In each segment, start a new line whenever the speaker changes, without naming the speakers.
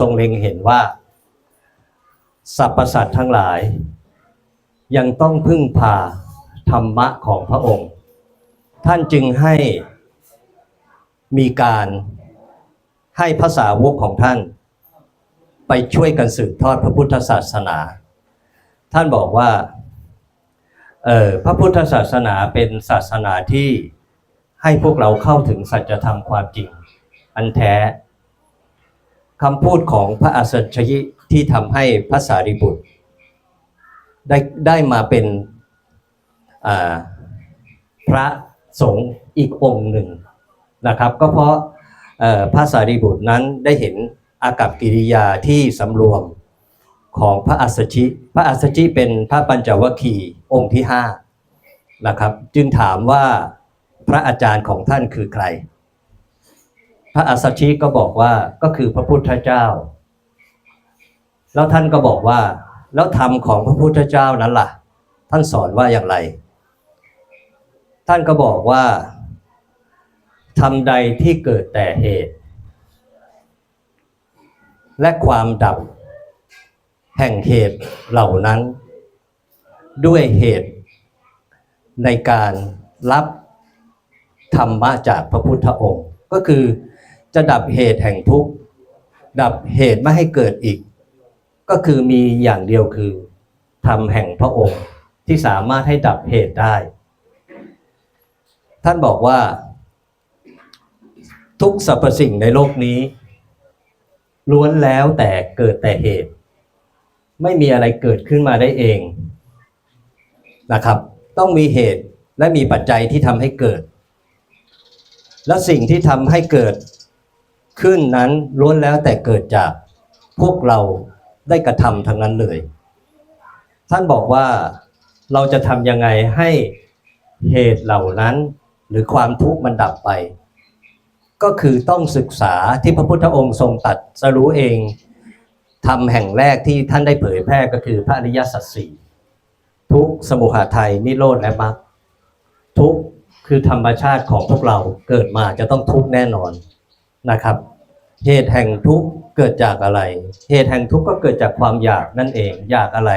ทรงเล็งเห็นว่าสรรพสัตว์ทั้งหลาย ยังต้องพึ่งพาธรรมะของพระองค์ ท่านจึงให้มีการให้ภาษาวกของท่าน ไปช่วยกันสืบทอดพระพุทธศาสนา ท่านบอกว่าเออพระพุทธศาสนาเป็นศาสนาที่ให้พวกเราเข้าถึงสัจธรรมความจริง อันแท้ คำพูดของพระอัสสชยิที่ทำให้พระสารีบุตร ได้ได้มาเป็นพระสงฆ์อีกองค์หนึ่งนะครับ ก็เพราะพระสารีบุตรนั้นได้เห็นอากับกิริยาที่สำรวมของพระอัสสชิ พระอัสสชิเป็นพระปัญจวัคคีย์องค์ที่ห้านะครับ จึงถามว่าพระอาจารย์ของท่านคือใคร พระอัสสชิก็บอกว่าก็คือพระพุทธเจ้า แล้วท่านก็บอกว่า แล้วธรรมของพระพุทธเจ้านั้นล่ะ ท่านสอนว่าอย่างไร ท่านก็บอกว่าทำใดที่เกิดแต่เหตุ และความดับ แห่งเหตุเหล่านั้น ด้วยเหตุ ในการรับธรรมะจากพระพุทธองค์ ก็คือ จะดับเหตุแห่งทุกข์ดับเหตุไม่ให้เกิดอีก ก็คือมีอย่างเดียวคือธรรมแห่งพระองค์ที่สามารถให้ดับเหตุได้ ท่านบอกว่า ทุกสรรพสิ่งในโลกนี้ ล้วนแล้วแต่เกิดแต่เหตุ ไม่มีอะไรเกิดขึ้นมาได้เองนะครับ ต้องมีเหตุและมีปัจจัยที่ทำให้เกิด และสิ่งที่ทำให้เกิด ขึ้นนั้นล้วนแล้วแต่เกิดจากพวกเราได้กระทำทั้งนั้นเลย ท่านบอกว่าเราจะทำยังไงให้เหตุเหล่านั้น หรือความทุกข์มันดับไป ก็คือต้องศึกษาที่พระพุทธองค์ทรงตัดสรู้เองทำแห่งแรกที่ท่านได้เผยแพร่ก็คือพระอริยสัจสี่ทุกสมุหไทยนิโรธและมรรคทุกคือธรรมชาติของพวกเราเกิดมาจะต้องทุกแน่นอนนะครับ เหตุแห่งทุกข์เกิดจากอะไร เหตุแห่งทุกข์ก็เกิดจากความอยากนั่นเอง อยากอะไร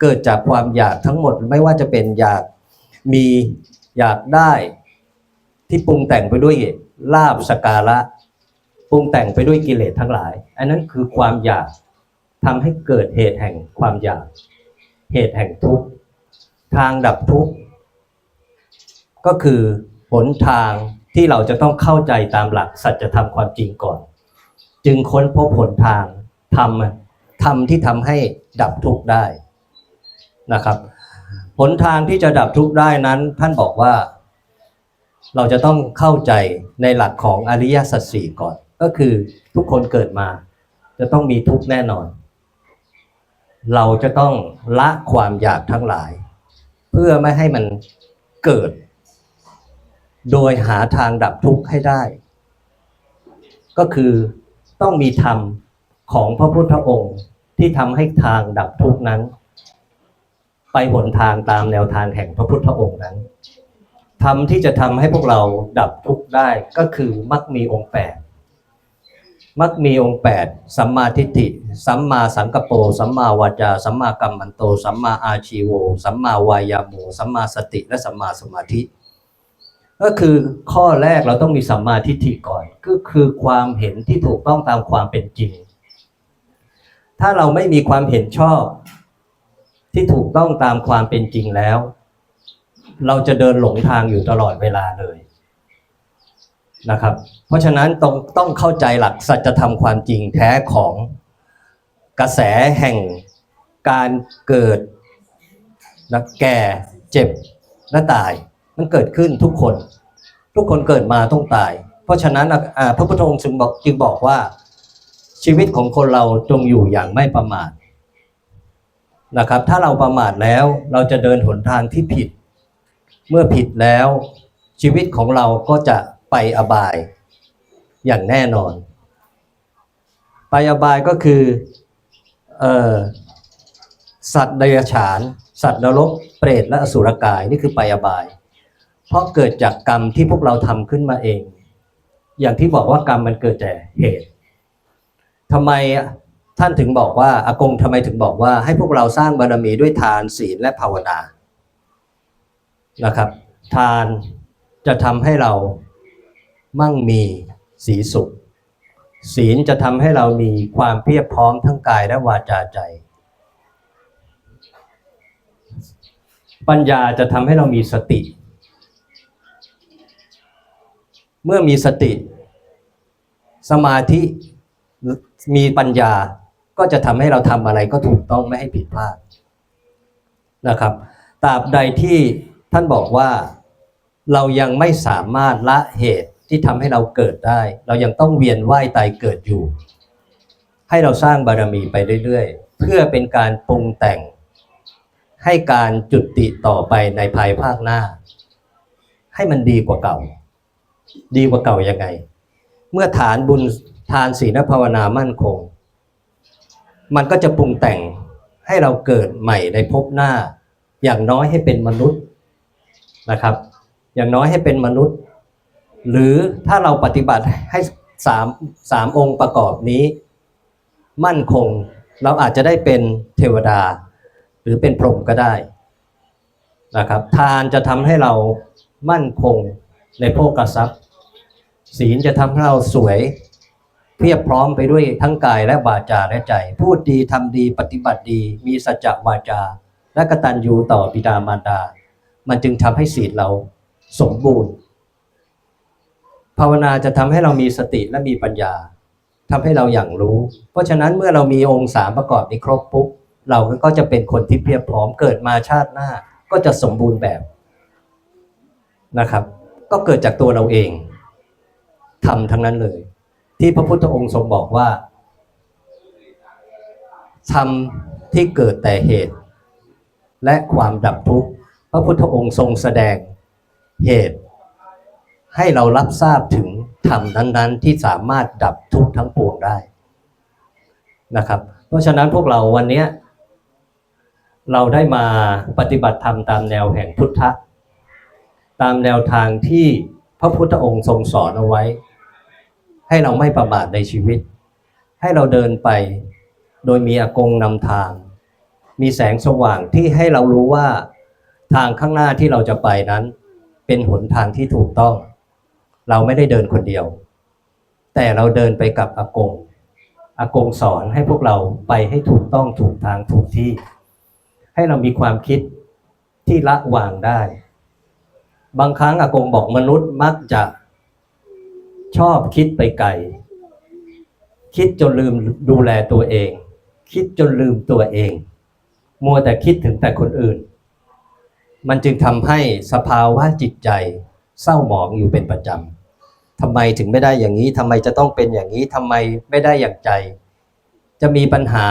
เกิดจากความอยากทั้งหมดไม่ว่าจะเป็นอยากมีอยากได้ที่ปรุงแต่งไปด้วยลาบสการะปรุงแต่งไปด้วยกิเลสทั้งหลาย อันนั้นคือความอยากทำให้เกิดเหตุแห่งความอยาก เหตุแห่งทุกข์ทางดับทุกข์ก็คือหนทาง ที่เราจะต้องเข้าใจตามหลักสัจธรรมความจริงก่อน จึงค้นพบหนทางทำทำที่ทำให้ดับทุกข์ได้นะครับหนทางที่จะดับทุกข์ได้นั้น ท่านบอกว่า เราจะต้องเข้าใจในหลักของอริยสัจสี่ก่อน ก็คือทุกคนเกิดมา จะต้องมีทุกข์แน่นอน เราจะต้องละความอยากทั้งหลาย เพื่อไม่ให้มันเกิด โดยหาทางดับทุกข์ให้ได้ ก็คือต้องมีธรรมของพระพุทธองค์ที่ทำให้ทางดับทุกข์นั้น ไปหนทางตามแนวทางแห่งพระพุทธองค์นั้นธรรมที่จะทำให้พวกเราดับทุกข์ได้ก็คือมักมีองค์แปดมักมีองค์แปดสัมมาทิฏฐิ สัมมาสังกปรสัมมาวาจา สัมมากัมมันโต สัมมาอาชีโว สัมมาวายาโมสัมมาสติ และสัมมาสมาธิ ก็คือข้อแรกเราต้องมีสัมมาทิฏฐิก่อน ก็คือความเห็นที่ถูกต้องตามความเป็นจริง ถ้าเราไม่มีความเห็นชอบ ที่ถูกต้องตามความเป็นจริงแล้ว เราจะเดินหลงทางอยู่ตลอดเวลาเลยนะครับ เพราะฉะนั้นต้องต้องเข้าใจหลักสัจธรรมความจริงแท้ของกระแสแห่งการเกิดและแก่เจ็บและตาย มันเกิดขึ้นทุกคน ทุกคนเกิดมาต้องตาย เพราะฉะนั้นพระพุทธองค์จึงบอกจึงบอกว่าชีวิตของคนเราจงอยู่อย่างไม่ประมาทนะครับ ถ้าเราประมาทแล้วเราจะเดินหนทางที่ผิด เมื่อผิดแล้ว ชีวิตของเราก็จะไปอบายอย่างแน่นอน ไปอบายก็คือออสัตว์เดรัจฉาน สัตว์นรก เปรตและอสุรกาย นี่คือไปอบาย เพราะเกิดจากกรรมที่พวกเราทำขึ้นมาเอง อย่างที่บอกว่ากรรมมันเกิดจากเหตุทำไมท่านถึงบอกว่าอากงทำไมถึงบอกว่า ให้พวกเราสร้างบารมีด้วยทานศีลและภาวนานะครับ ทานจะทำให้เรามั่งมีสีสุข ศีลจะทำให้เรามีความเพียบพร้อมทั้งกายและวาจาใจ ปัญญาจะทำให้เรามีสติ เมื่อมีสติ สมาธิมีปัญญาก็จะทำให้เราทำอะไรก็ถูกต้องไม่ให้ผิดพลาดนะครับตราบใดที่ท่านบอกว่าเรายังไม่สามารถละเหตุที่ทำให้เราเกิดได้ เรายังต้องเวียนว่ายตายเกิดอยู่ ให้เราสร้างบารมีไปเรื่อยๆ เพื่อเป็นการปรุงแต่ง ให้การจุติต่อไปในภายภาคหน้า ให้มันดีกว่าเก่า ดีกว่าเก่ายังไง เมื่อฐานบุญทานศีลภาวนามั่นคง มันก็จะปรุงแต่งให้เราเกิดใหม่ในภพหน้า อย่างน้อยให้เป็นมนุษย์นะครับ อย่างน้อยให้เป็นมนุษย์ หรือถ้าเราปฏิบัติให้สามสามองค์ประกอบนี้ มั่นคงเราอาจจะได้เป็นเทวดา หรือเป็นพรหมก็ได้นะครับทานจะทำให้เรามั่นคงในโภกทรัพย์ ศีลจะทำให้เราสวย เพียบพร้อมไปด้วยทั้งกายและวาจาและใจ พูดดีทำดีปฏิบัติดี มีสัจจะวาจา และกตัญญูต่อบิดามารดา มันจึงทำให้ศีลเราสมบูรณ์ ภาวนาจะทำให้เรามีสติและมีปัญญาทำให้เราอย่างรู้ เพราะฉะนั้นเมื่อเรามีองค์สามประกอบนี้ครบปุ๊บเราก็จะเป็นคนที่เพียบพร้อมเกิดมาชาติหน้าก็จะสมบูรณ์แบบนะครับ ก็เกิดจากตัวเราเอง ทำทั้งนั้นเลย ที่พระพุทธองค์ทรงบอกว่าทำที่เกิดแต่เหตุ และความดับทุกข์พระพุทธองค์ทรงแสดงเหตุ ให้เรารับทราบถึงธรรมนั้นๆ ที่สามารถดับทุกข์ทั้งปวงได้นะครับ เพราะฉะนั้นพวกเราวันนี้เราได้มาปฏิบัติธรรมตามแนวแห่งพุทธะตามแนวทางที่พระพุทธองค์ทรงสอนเอาไว้ ให้เราไม่ประมาทในชีวิต ให้เราเดินไปโดยมีอากงนำทาง มีแสงสว่างที่ให้เรารู้ว่าทางข้างหน้าที่เราจะไปนั้น เป็นหนทางที่ถูกต้อง เราไม่ได้เดินคนเดียว แต่เราเดินไปกับอากงอากงสอนให้พวกเราไปให้ถูกต้องถูกทางถูกที่ ให้เรามีความคิดที่ละวางได้ บางครั้งอากงบอกมนุษย์มักจะ ชอบคิดไปไกล คิดจนลืมดูแลตัวเอง คิดจนลืมตัวเอง มัวแต่คิดถึงแต่คนอื่น มันจึงทำให้สภาวะจิตใจเศร้าหมองอยู่เป็นประจำทำไมถึงไม่ได้อย่างนี้ทำไมจะต้องเป็นอย่างนี้ทำไมไม่ได้อย่างใจ จะมีปัญหา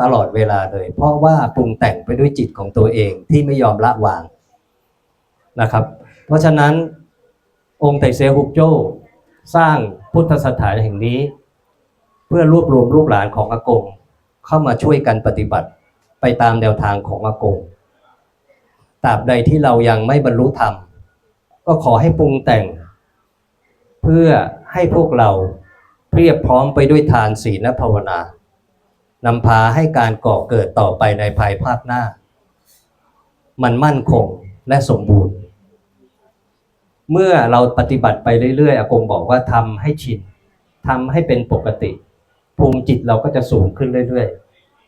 ตลอดเวลาเลย เพราะว่าปรุงแต่งไปด้วยจิตของตัวเองที่ไม่ยอมละวางนะครับ เพราะฉะนั้นองค์ไตเซฮุกโจ สร้างพุทธสถานแห่งนี้ เพื่อรวบรวมลูกหลานของอากง เข้ามาช่วยกันปฏิบัติไปตามแนวทางของอากงตราบใดที่เรายังไม่บรรลุธรรม ก็ขอให้ปรุงแต่ง เพื่อให้พวกเราเพียบพร้อมไปด้วยทานศีลภาวนานำพาให้การก่อเกิดต่อไปในภายภาคหน้า มันมั่นคงและสมบูรณ์ เมื่อเราปฏิบัติไปเรื่อยๆอากงบอกว่าทำให้ชินทำให้เป็นปกติ ภูมิจิตเราก็จะสูงขึ้นเรื่อย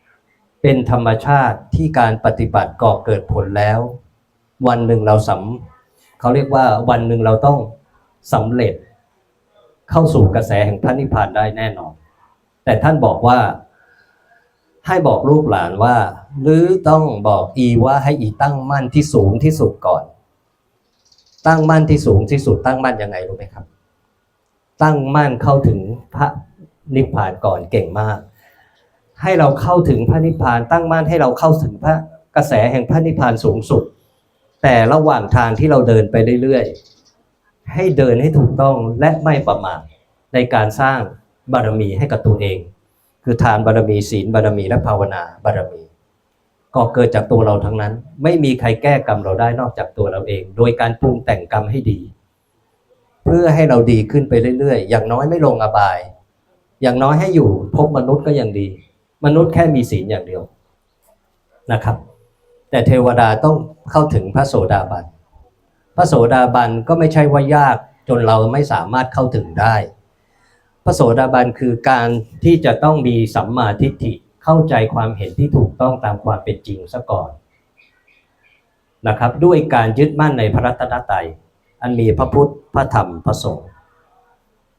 ๆ เป็นธรรมชาติที่การปฏิบัติก่อเกิดผลแล้ว วันหนึ่งเราสำเขาเรียกว่าวันหนึ่งเราต้องสำเร็จ เข้าสู่กระแสแห่งพระนิพพานได้แน่นอน แต่ท่านบอกว่าให้บอกลูกหลานว่า หรือต้องบอกอีว่าให้อีตั้งมั่นที่สูงที่สุดก่อน ตั้งมั่นที่สูงที่สุดตั้งมั่นยังไงรู้ไหมครับ ตั้งมั่นเข้าถึงพระนิพพานก่อนเก่งมาก ให้เราเข้าถึงพระนิพพานตั้งมั่นให้เราเข้าถึงพระกระแสแห่งพระนิพพานสูงสุด แต่ระหว่างทางที่เราเดินไปเรื่อยๆ ให้เดินให้ถูกต้องและไม่ประมาทในการสร้างบารมีให้กับตัวเอง คือทานบารมีศีลบารมีและภาวนาบารมี ก็เกิดจากตัวเราทั้งนั้น ไม่มีใครแก้กรรมเราได้นอกจากตัวเราเอง โดยการปรุงแต่งกรรมให้ดี เพื่อให้เราดีขึ้นไปเรื่อยๆ อย่างน้อยไม่ลงอบาย อย่างน้อยให้อยู่พบมนุษย์ก็ยังดี มนุษย์แค่มีศีลอย่างเดียวนะครับ แต่เทวดาต้องเข้าถึงพระโสดาบันพระโสดาบันก็ไม่ใช่ว่ายากจนเราไม่สามารถเข้าถึงได้ พระโสดาบันคือการที่จะต้องมีสัมมาทิฏฐิ เข้าใจความเห็นที่ถูกต้องตามความเป็นจริงซะก่อนนะครับด้วยการยึดมั่นในพระรัตนตรัยอันมีพระพุทธพระธรรมพระสงฆ์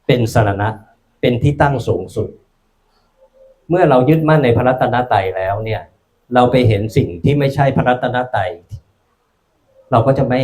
เป็นสรณะเป็นที่ตั้งสูงสุด เมื่อเรายึดมั่นในพระรัตนตรัยแล้วเนี่ยเราไปเห็นสิ่งที่ไม่ใช่พระรัตนตรัยเราก็จะไม่